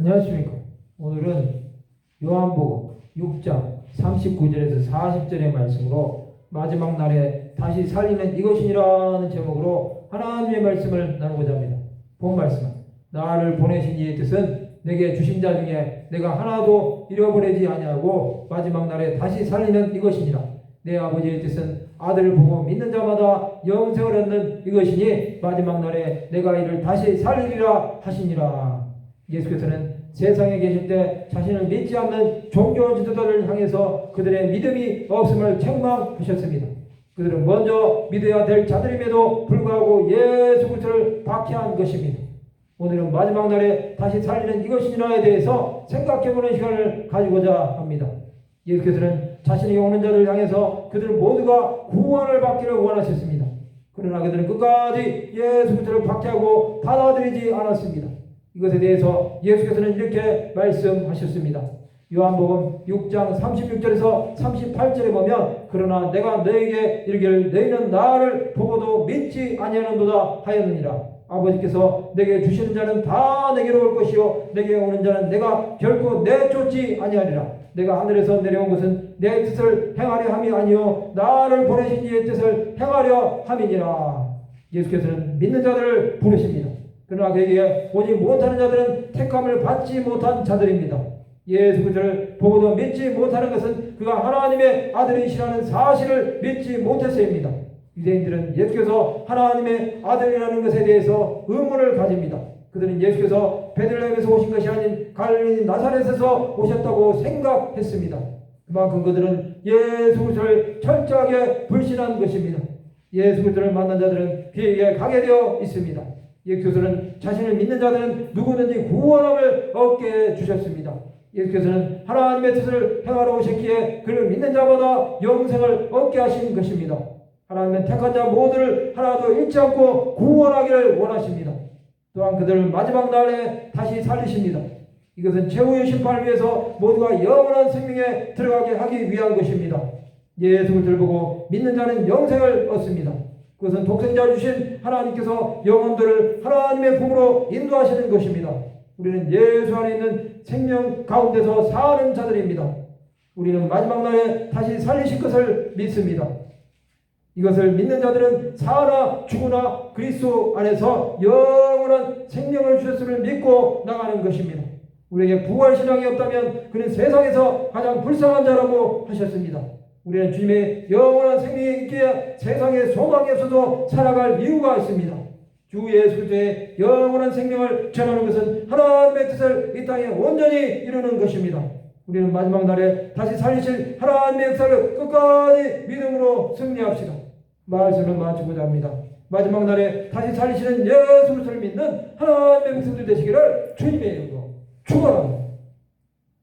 안녕하십니까. 오늘은 요한복음 6장 39절에서 40절의 말씀으로 마지막 날에 다시 살리는 이것이니라는 제목으로 하나님의 말씀을 나누고자 합니다. 본 말씀은 나를 보내신 이의 뜻은 내게 주신 자 중에 내가 하나도 잃어버리지 아니하고 마지막 날에 다시 살리는 이것이니라. 내 아버지의 뜻은 아들을 보고 믿는 자마다 영생을 얻는 이것이니 마지막 날에 내가 이를 다시 살리리라 하시니라. 예수께서는 세상에 때 자신을 믿지 않는 종교 지도자를 향해서 그들의 믿음이 없음을 책망하셨습니다. 그들은 먼저 믿어야 될 자들임에도 불구하고 예수 그리스도를 박해한 것입니다. 오늘은 마지막 날에 다시 살리는 이것이니라에 대해서 생각해보는 시간을 가지고자 합니다. 예수께서는 자신이 오는 자를 향해서 그들 모두가 구원을 받기를 원하셨습니다. 그러나 그들은 끝까지 예수 그리스도를 박해하고 받아들이지 않았습니다. 이것에 대해서 예수께서는 이렇게 말씀하셨습니다. 요한복음 6장 36절에서 38절에 보면 그러나 내가 너에게 이르기를 너희는 나를 보고도 믿지 아니하는도다 하였느니라. 아버지께서 내게 주시는 자는 다 내게로 올 것이요 내게 오는 자는 내가 결코 내쫓지 아니하리라. 내가 하늘에서 내려온 것은 내 뜻을 행하려 함이 아니요 나를 보내신 이의 뜻을 행하려 함이니라. 예수께서는 믿는 자들을 부르십니다 그러나 그에게 오지 못하는 자들은 택함을 받지 못한 자들입니다. 예수 그리스도를 보고도 믿지 못하는 것은 그가 하나님의 아들이시라는 사실을 믿지 못해서입니다. 유대인들은 예수께서 하나님의 아들이라는 것에 대해서 의문을 가집니다. 그들은 예수께서 베들레헴에서 오신 것이 아닌 갈릴리 나사렛에서 오셨다고 생각했습니다. 그만큼 그들은 예수 그리스도를 철저하게 불신한 것입니다. 예수 그리스도를 만난 자들은 그에게 가게 되어 있습니다. 예수께서는 자신을 믿는 자들은 누구든지 구원함을 얻게 주셨습니다. 예수께서는 하나님의 뜻을 행하러 오셨기에 그를 믿는 자마다 영생을 얻게 하신 것입니다. 하나님은 택한 자 모두를 하나도 잃지 않고 구원하기를 원하십니다. 또한 그들을 마지막 날에 다시 살리십니다. 이것은 최후의 심판을 위해서 모두가 영원한 생명에 들어가게 하기 위한 것입니다. 예수를 들보고 믿는 자는 영생을 얻습니다. 그것은 독생자 주신 하나님께서 영혼들을 하나님의 품으로 인도하시는 것입니다. 우리는 예수 안에 있는 생명 가운데서 사는 자들입니다. 우리는 마지막 날에 다시 살리실 것을 믿습니다. 이것을 믿는 자들은 사나 죽으나 그리스도 안에서 영원한 생명을 주셨음을 믿고 나가는 것입니다. 우리에게 부활 신앙이 없다면 그는 세상에서 가장 불쌍한 자라고 하셨습니다. 우리는 주님의 영원한 생명이 있기에 세상의 소망에서도 살아갈 이유가 있습니다. 주 예수 그리스도의 영원한 생명을 전하는 것은 하나님의 뜻을 이 땅에 온전히 이루는 것입니다. 우리는 마지막 날에 다시 살리실 하나님의 역사를 끝까지 믿음으로 승리합시다. 말씀을 마치고자 합니다. 마지막 날에 다시 살리시는 예수 그리스도를 믿는 하나님의 백성들 되시기를 주님의 이름으로 축원합니다.